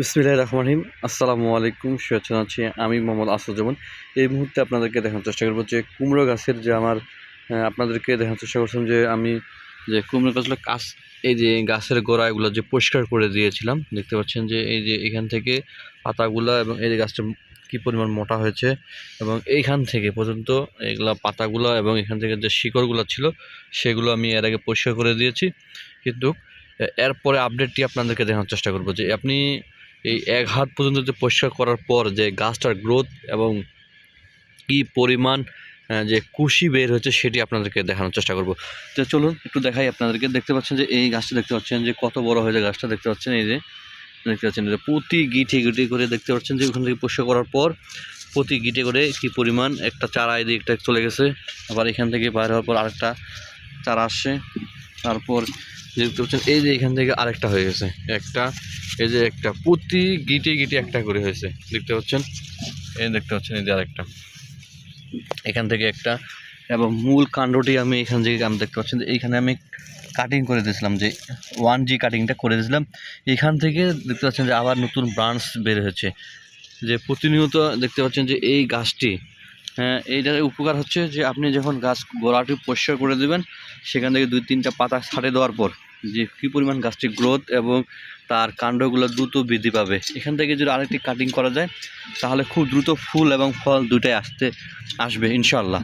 বিসমিল্লাহ রহমান রহিম। আসসালামু আলাইকুম, শুভেচ্ছা জানাচ্ছি আমি মোহাম্মদ আসাদুজ্জামান এই মুহূর্তে আপনাদেরকে দেখানোর চেষ্টা করব যে কুমড়ো গাছের যে আমার আপনাদেরকে দেখানোর চেষ্টা করছিলাম যে আমি যে কুমড়ো গাছগুলো কাছ, এই যে গাছের গোড়াগুলো যে পরিষ্কার করে দিয়েছিলাম, দেখতে পাচ্ছেন যে এই যে এখান থেকে পাতাগুলো এবং এই যে গাছটা কী পরিমাণ মোটা হয়েছে এবং এইখান থেকে পর্যন্ত এগুলা পাতাগুলো এবং এখান থেকে যে শিকড়গুলো ছিল, সেগুলো আমি এর আগে পরিষ্কার করে দিয়েছি। কিন্তু এরপরে আপডেটটি আপনাদেরকে দেখানোর চেষ্টা করব যে আপনি এই এক হাত পর্যন্ত যে পরিষ্কার করার পর যে গাছটার গ্রোথ এবং কি পরিমাণ যে কুশি বের হচ্ছে সেটি আপনাদেরকে দেখানোর চেষ্টা করব। তো চলুন একটু দেখাই আপনাদেরকে। দেখতে পাচ্ছেন যে এই গাছটা দেখতে পাচ্ছেন যে কত বড় হয়েছে গাছটা দেখতে পাচ্ছেন, এই যে দেখতে পাচ্ছেন যে প্রতি গিঠে গিঠে করে দেখতে পাচ্ছেন যে ওখান থেকে পরিষ্কার করার পর প্রতি গিটে করে কি পরিমাণ একটা চারা এই দিকটা চলে গেছে। আবার এখান থেকে বাইর হওয়ার পর আরেকটা চারা আসছে। তারপর দেখতে পাচ্ছেন এই যে এখান থেকে আরেকটা হয়ে গেছে। একটা, এই যে একটা, প্রতি গিটে গিটে একটা করে হয়েছে। দেখতে পাচ্ছেন? এই দেখতে পাচ্ছেন, এই যে আরেকটা। এখান থেকে একটা, এবং মূল কাণ্ডটি আমি এখান থেকে আমি দেখতে পাচ্ছেন যে এইখানে আমি কাটিং করে দিয়েছিলাম যে ওয়ান জি কাটিংটা করে দিয়েছিলাম। এখান থেকে দেখতে পাচ্ছেন যে আবার নতুন ব্রাঞ্চ বের হয়েছে। যে প্রতিনিয়ত দেখতে পাচ্ছেন যে এই গাছটি এইটার উপকার হচ্ছে যে আপনি যখন গাছ গোড়াটি পরিষ্কার করে দেবেন, সেখান থেকে দুই তিনটা পাতা ছাড়ে দেওয়ার পর যে কী পরিমাণ গাছটি গ্রোথ এবং তার কাণ্ডগুলো দ্রুত বৃদ্ধি পাবে। এখান থেকে যদি আরেকটি কাটিং করা যায়, তাহলে খুব দ্রুত ফুল এবং ফল দুটাই আসতে, আসবে ইনশাল্লাহ